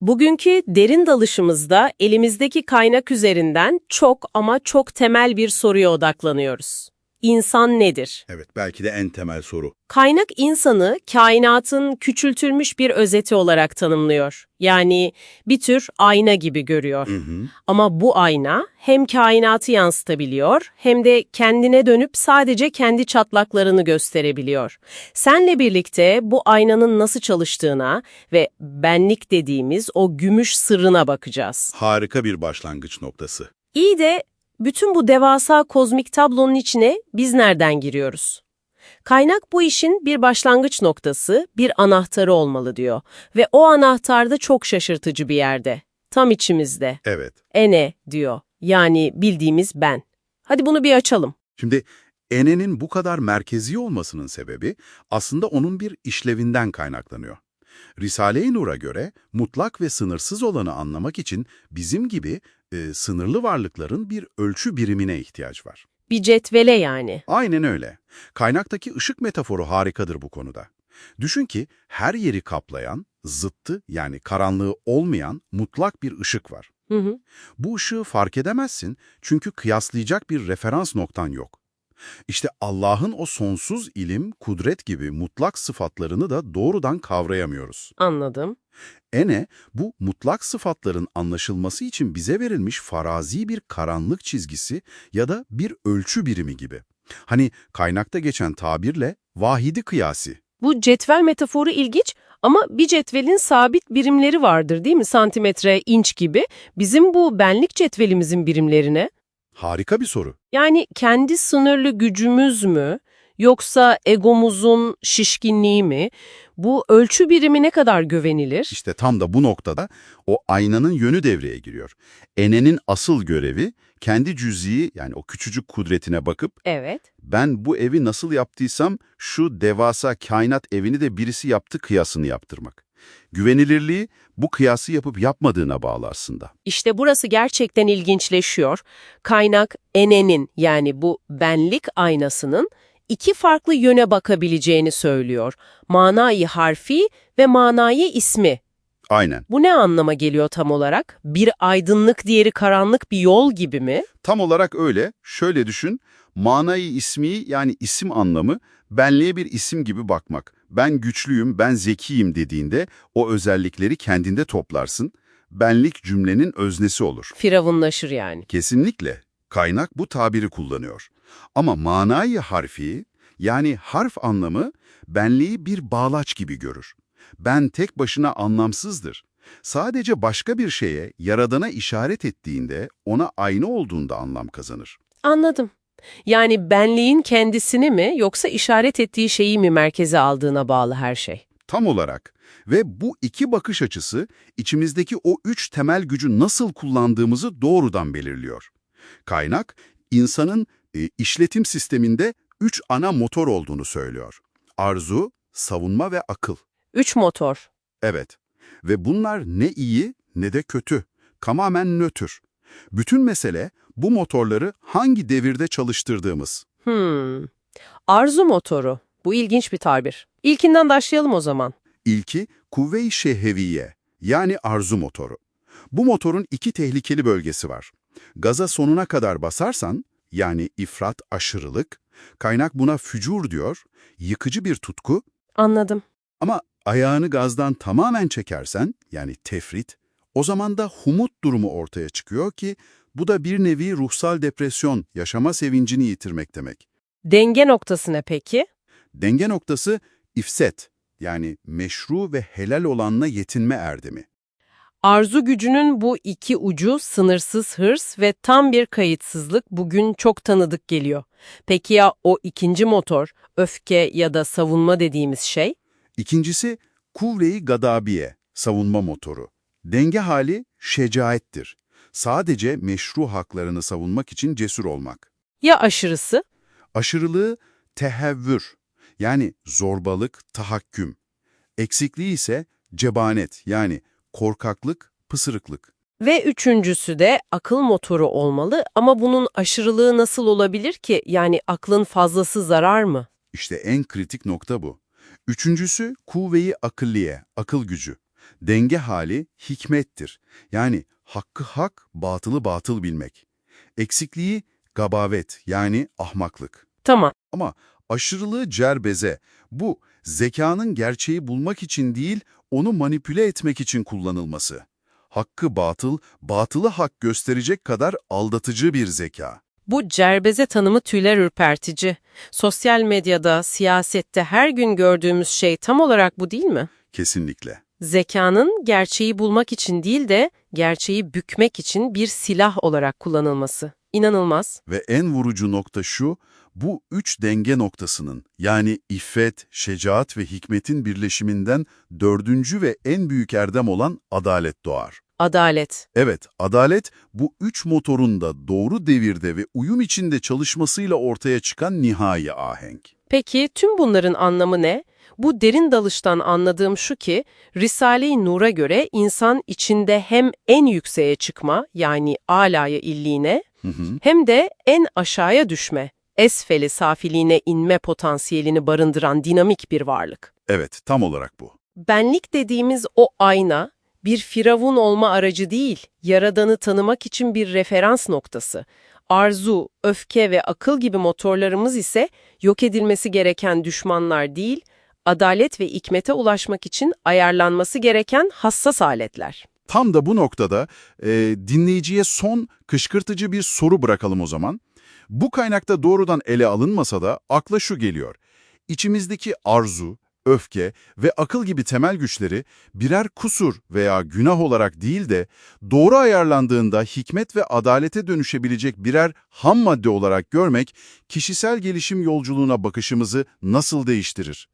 Bugünkü derin dalışımızda elimizdeki kaynak üzerinden çok ama çok temel bir soruya odaklanıyoruz. İnsan nedir? Evet, belki de en temel soru. Kaynak insanı kainatın küçültülmüş bir özeti olarak tanımlıyor. Yani bir tür ayna gibi görüyor. Hı hı. Ama bu ayna hem kainatı yansıtabiliyor hem de kendine dönüp sadece kendi çatlaklarını gösterebiliyor. Senle birlikte bu aynanın nasıl çalıştığına ve benlik dediğimiz o gümüş sırrına bakacağız. Harika bir başlangıç noktası. İyi de bütün bu devasa kozmik tablonun içine biz nereden giriyoruz? Kaynak bu işin bir başlangıç noktası, bir anahtarı olmalı diyor. Ve o anahtar da çok şaşırtıcı bir yerde. Tam içimizde. Evet. Ene diyor. Yani bildiğimiz ben. Hadi bunu bir açalım. Şimdi enenin bu kadar merkezi olmasının sebebi aslında onun bir işlevinden kaynaklanıyor. Risale-i Nur'a göre mutlak ve sınırsız olanı anlamak için bizim gibi e, sınırlı varlıkların bir ölçü birimine ihtiyaç var. Bir cetvele yani. Aynen öyle. Kaynaktaki ışık metaforu harikadır bu konuda. Düşün ki her yeri kaplayan, zıttı yani karanlığı olmayan mutlak bir ışık var. Hı hı. Bu ışığı fark edemezsin çünkü kıyaslayacak bir referans noktan yok. İşte Allah'ın o sonsuz ilim, kudret gibi mutlak sıfatlarını da doğrudan kavrayamıyoruz. Anladım. Ene, bu mutlak sıfatların anlaşılması için bize verilmiş farazi bir karanlık çizgisi ya da bir ölçü birimi gibi. Hani kaynakta geçen tabirle vahidi kıyasi. Bu cetvel metaforu ilginç ama bir cetvelin sabit birimleri vardır değil mi? Santimetre, inç gibi. Bizim bu benlik cetvelimizin birimlerine. Harika bir soru. Yani kendi sınırlı gücümüz mü yoksa egomuzun şişkinliği mi? Bu ölçü birimi ne kadar güvenilir? İşte tam da bu noktada o aynanın yönü devreye giriyor. Enenin asıl görevi kendi cüz'i yani o küçücük kudretine bakıp Evet. ben bu evi nasıl yaptıysam şu devasa kainat evini de birisi yaptı kıyasını yaptırmak. Güvenilirliği bu kıyası yapıp yapmadığına bağlı aslında. İşte burası gerçekten ilginçleşiyor. Kaynak enenin yani bu benlik aynasının iki farklı yöne bakabileceğini söylüyor. Manayı harfi ve manayı ismi. Aynen. Bu ne anlama geliyor tam olarak? Bir aydınlık diğeri karanlık bir yol gibi mi? Tam olarak öyle. Şöyle düşün. Manayı ismi yani isim anlamı benliğe bir isim gibi bakmak. Ben güçlüyüm, ben zekiyim dediğinde o özellikleri kendinde toplarsın. Benlik cümlenin öznesi olur. Firavunlaşır yani. Kesinlikle. Kaynak bu tabiri kullanıyor. Ama manayı harfi, yani harf anlamı benliği bir bağlaç gibi görür. Ben tek başına anlamsızdır. Sadece başka bir şeye, yaradana işaret ettiğinde, ona aynı olduğunda anlam kazanır. Anladım. Yani benliğin kendisini mi yoksa işaret ettiği şeyi mi merkeze aldığına bağlı her şey. Tam olarak. Ve bu iki bakış açısı içimizdeki o üç temel gücü nasıl kullandığımızı doğrudan belirliyor. Kaynak, insanın e, işletim sisteminde üç ana motor olduğunu söylüyor. Arzu, savunma ve akıl. Üç motor. Evet. Ve bunlar ne iyi ne de kötü. Tamamen nötr. Bütün mesele bu motorları hangi devirde çalıştırdığımız. Hmm. Arzu motoru. Bu ilginç bir tabir. İlkinden başlayalım o zaman. İlki kuvve-i şehveviye yani arzu motoru. Bu motorun iki tehlikeli bölgesi var. Gaza sonuna kadar basarsan yani ifrat aşırılık, kaynak buna fücur diyor, yıkıcı bir tutku Anladım. ama ayağını gazdan tamamen çekersen yani tefrit, o zaman da humut durumu ortaya çıkıyor ki bu da bir nevi ruhsal depresyon, yaşama sevincini yitirmek demek. Denge noktası ne peki? Denge noktası ifset yani meşru ve helal olanla yetinme erdemi. Arzu gücünün bu iki ucu sınırsız hırs ve tam bir kayıtsızlık bugün çok tanıdık geliyor. Peki ya o ikinci motor, öfke ya da savunma dediğimiz şey? İkincisi kuvve-i gadabiye, savunma motoru. Denge hali şecaettir. Sadece meşru haklarını savunmak için cesur olmak. Ya aşırısı? Aşırılığı tehevvür, yani zorbalık, tahakküm. Eksikliği ise cebanet, yani korkaklık, pısırıklık. Ve üçüncüsü de akıl motoru olmalı ama bunun aşırılığı nasıl olabilir ki? Yani aklın fazlası zarar mı? İşte en kritik nokta bu. Üçüncüsü kuvve-i akılliye, akıl gücü. Denge hali hikmettir. Yani hakkı hak, batılı batıl bilmek. Eksikliği gabavet yani ahmaklık. Tamam. Ama aşırılığı cerbeze. Bu zekanın gerçeği bulmak için değil, onu manipüle etmek için kullanılması. Hakkı batıl, batılı hak gösterecek kadar aldatıcı bir zeka. Bu cerbeze tanımı tüyler ürpertici. Sosyal medyada, siyasette her gün gördüğümüz şey tam olarak bu değil mi? Kesinlikle. Zekanın gerçeği bulmak için değil de gerçeği bükmek için bir silah olarak kullanılması. İnanılmaz. Ve en vurucu nokta şu, bu üç denge noktasının yani iffet, şecaat ve hikmetin birleşiminden dördüncü ve en büyük erdem olan adalet doğar. Adalet. Evet, adalet bu üç motorun da doğru devirde ve uyum içinde çalışmasıyla ortaya çıkan nihai ahenk. Peki tüm bunların anlamı ne? Bu derin dalıştan anladığım şu ki, Risale-i Nur'a göre insan içinde hem en yükseğe çıkma yani alaya illiğine Hı hı. hem de en aşağıya düşme, esfeli safiliğine inme potansiyelini barındıran dinamik bir varlık. Evet, tam olarak bu. Benlik dediğimiz o ayna, bir firavun olma aracı değil, yaradanı tanımak için bir referans noktası. Arzu, öfke ve akıl gibi motorlarımız ise yok edilmesi gereken düşmanlar değil, adalet ve hikmete ulaşmak için ayarlanması gereken hassas aletler. Tam da bu noktada e, dinleyiciye son kışkırtıcı bir soru bırakalım o zaman. Bu kaynakta doğrudan ele alınmasa da akla şu geliyor. İçimizdeki arzu, öfke ve akıl gibi temel güçleri birer kusur veya günah olarak değil de doğru ayarlandığında hikmet ve adalete dönüşebilecek birer ham madde olarak görmek kişisel gelişim yolculuğuna bakışımızı nasıl değiştirir?